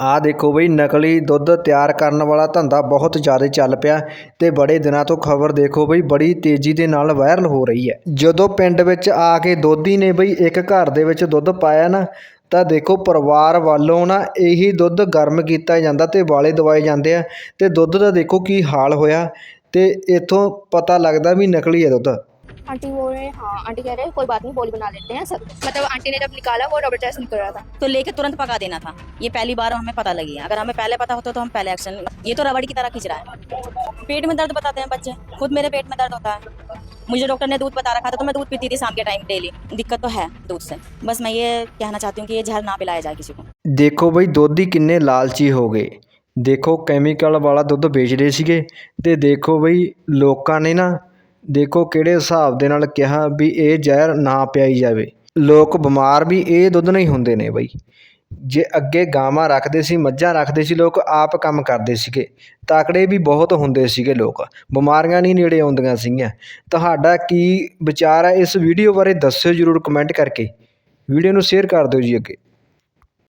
ਆਹ ਦੇਖੋ ਬਈ, ਨਕਲੀ ਦੁੱਧ ਤਿਆਰ ਕਰਨ ਵਾਲਾ ਧੰਦਾ ਬਹੁਤ ਜ਼ਿਆਦਾ ਚੱਲ ਪਿਆ ਤੇ ਬੜੇ ਦਿਨਾਂ ਤੋਂ ਖਬਰ ਦੇਖੋ ਬਈ, ਬੜੀ ਤੇਜ਼ੀ ਦੇ ਨਾਲ ਵਾਇਰਲ ਹੋ ਰਹੀ ਹੈ। ਜਦੋਂ ਪਿੰਡ ਵਿੱਚ ਆ ਕੇ ਦੋਧੀ ਨੇ ਬਈ, ਇੱਕ ਘਰ ਦੇ ਵਿੱਚ ਦੁੱਧ ਪਾਇਆ ਨਾ, ਤਾਂ ਦੇਖੋ ਪਰਿਵਾਰ ਵੱਲੋਂ ਨਾ ਇਹੀ ਦੁੱਧ ਗਰਮ ਕੀਤਾ ਜਾਂਦਾ ਤੇ ਵਾਲੇ ਦਵਾਏ ਜਾਂਦੇ ਆ ਤੇ ਦੁੱਧ ਦਾ ਦੇਖੋ ਕੀ ਹਾਲ ਹੋਇਆ ਤੇ ਇੱਥੋਂ ਪਤਾ ਲੱਗਦਾ ਵੀ ਨਕਲੀ ਹੈ ਦੁੱਧ। आंटी बोल रहे हैं हाँ आंटी कह रहे हैं कोई बात नहीं बोली बना लेते हैं सब मतलब आंटी ने जब निकाला वो रबर टेस्ट निकल रहा था तो लेके तुरंत पका देना था ये पहली बार हमें पता लगी है अगर हमें पहले पता होता तो हम पहले एक्शन ये तो रबड़ की तरह खिंच रहा है पेट में दर्द बताते हैं बच्चे खुद मेरे पेट में दर्द होता है मुझे डॉक्टर ने दूध बता रखा था तो मैं दूध पीती थी शाम के टाइम डेली दिक्कत तो है दूध से बस मैं ये कहना चाहती हूँ कि ये जहर ना पिलाया जाए किसी को ਦੇਖੋ ਬਈ ਦੋਧੀ ਕਿੰਨੇ ਲਾਲਚੀ ਹੋ ਗਏ ਦੇਖੋ ਕੈਮੀਕਲ ਵਾਲਾ ਦੁੱਧ ਵੇਚ ਰਹੇ ਸੀਗੇ ਤੇ ਦੇਖੋ ਬਈ ਲੋਕਾਂ ਨੇ ਨਾ ਦੇਖੋ ਕਿਹੜੇ ਹਿਸਾਬ ਦੇ ਨਾਲ ਕਿਹਾ ਵੀ ਇਹ ਜ਼ਹਿਰ ਨਾ ਪਿਆਈ ਜਾਵੇ। ਲੋਕ ਬਿਮਾਰ ਵੀ ਇਹ ਦੁੱਧ ਨਹੀਂ ਹੁੰਦੇ ਨੇ ਬਈ। ਜੇ ਅੱਗੇ ਗਾਵਾਂ ਰੱਖਦੇ ਸੀ, ਮੱਝਾਂ ਰੱਖਦੇ ਸੀ, ਲੋਕ ਆਪ ਕੰਮ ਕਰਦੇ ਸੀਗੇ। ਤਾਕੜੇ ਵੀ ਬਹੁਤ ਹੁੰਦੇ ਸੀਗੇ ਲੋਕ। ਬਿਮਾਰੀਆਂ ਨਹੀਂ ਨੇੜੇ ਆਉਂਦੀਆਂ ਸੀਗੀਆਂ। ਤੁਹਾਡਾ ਕੀ ਵਿਚਾਰ ਹੈ? ਇਸ ਵੀਡੀਓ ਬਾਰੇ ਦੱਸਿਓ ਜਰੂਰ ਕਮੈਂਟ ਕਰਕੇ। ਵੀਡੀਓ ਨੂੰ ਸ਼ੇਅਰ ਕਰ ਦਿਓ ਜੀ ਅੱਗੇ।